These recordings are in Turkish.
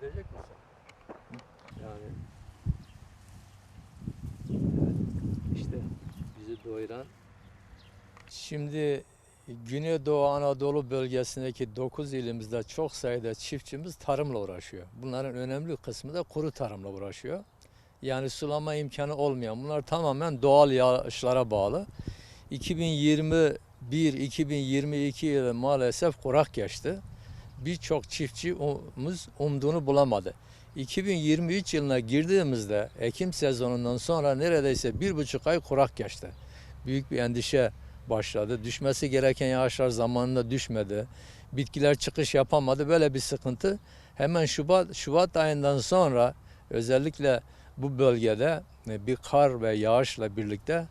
gidecek misin? Yani işte bizi doyuran. Şimdi Güneydoğu Anadolu bölgesindeki 9 ilimizde çok sayıda çiftçimiz tarımla uğraşıyor. Bunların önemli kısmı da kuru tarımla uğraşıyor. Yani sulama imkanı olmayan bunlar tamamen doğal yağışlara bağlı. 2021-2022 yılı maalesef kurak geçti. Birçok çiftçimiz umduğunu bulamadı. 2023 yılına girdiğimizde Ekim sezonundan sonra neredeyse bir buçuk ay kurak geçti. Büyük bir endişe başladı. Düşmesi gereken yağışlar zamanında düşmedi. Bitkiler çıkış yapamadı. Böyle bir sıkıntı. Hemen Şubat, Şubat ayından sonra özellikle bu bölgede e, bir kar ve yağışla birlikte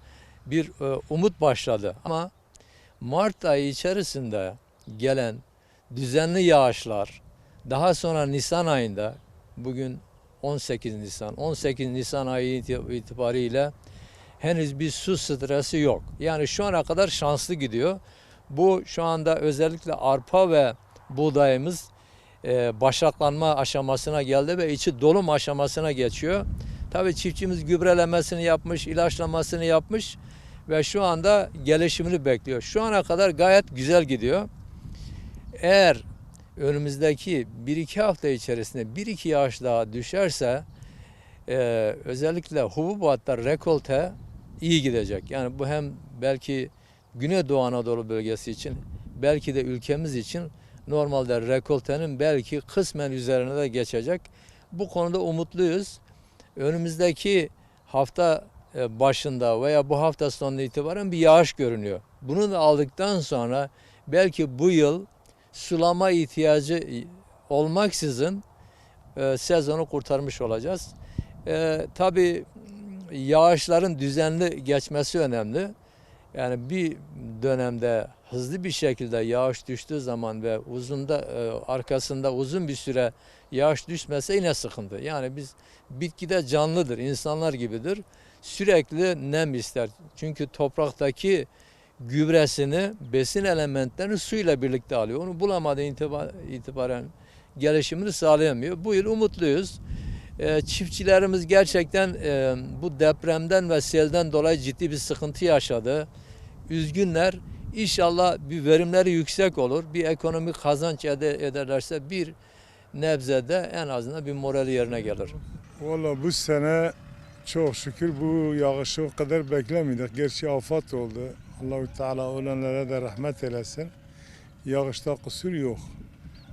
bir e, umut başladı. Ama Mart ayı içerisinde gelen düzenli yağışlar daha sonra Nisan ayında bugün 18 Nisan 18 Nisan ayı iti- itibariyle henüz bir su stresi yok. Yani şu ana kadar şanslı gidiyor. Bu şu anda özellikle arpa ve buğdayımız e, başaklanma aşamasına geldi ve içi dolum aşamasına geçiyor. Tabii çiftçimiz gübrelemesini yapmış, ilaçlamasını yapmış ve şu anda gelişimini bekliyor. Şu ana kadar gayet güzel gidiyor. Eğer önümüzdeki 1-2 hafta içerisinde 1-2 yağış daha düşerse e, özellikle hububatta rekolte iyi gidecek. Yani bu hem belki Güneydoğu Anadolu bölgesi için belki de ülkemiz için normalde rekoltenin belki kısmen üzerine de geçecek. Bu konuda umutluyuz. Önümüzdeki hafta e, başında veya bu hafta sonunda itibaren bir yağış görünüyor. Bunu da aldıktan sonra belki bu yıl sulama ihtiyacı olmaksızın e, sezonu kurtarmış olacağız. E, tabii yağışların düzenli geçmesi önemli. Yani bir dönemde hızlı bir şekilde yağış düştüğü zaman ve uzunda e, arkasında uzun bir süre yağış düşmese yine sıkıntı. Yani biz bitkide canlıdır, insanlar gibidir. Sürekli nem ister. Çünkü topraktaki gübresini, besin elementlerini suyla birlikte alıyor. Onu bulamadığı itibar- itibaren gelişimini sağlayamıyor. Bu yıl umutluyuz. E, çiftçilerimiz gerçekten e, bu depremden ve selden dolayı ciddi bir sıkıntı yaşadı. Üzgünler. İnşallah bir verimleri yüksek olur. Bir ekonomik kazanç ede ederlerse bir nebzede en azından bir morali yerine gelir. Valla bu sene çok şükür bu yağışı o kadar beklemiyorduk. Gerçi afat oldu. Allahu Teala ölenlere de rahmet eylesin. Yağışta kusur yok.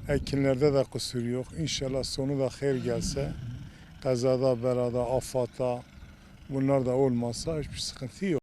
Ekinlerde de kusur yok. İnşallah sonu da hayır gelse. Kazada, belada, afata bunlar da olmazsa hiçbir sıkıntı yok.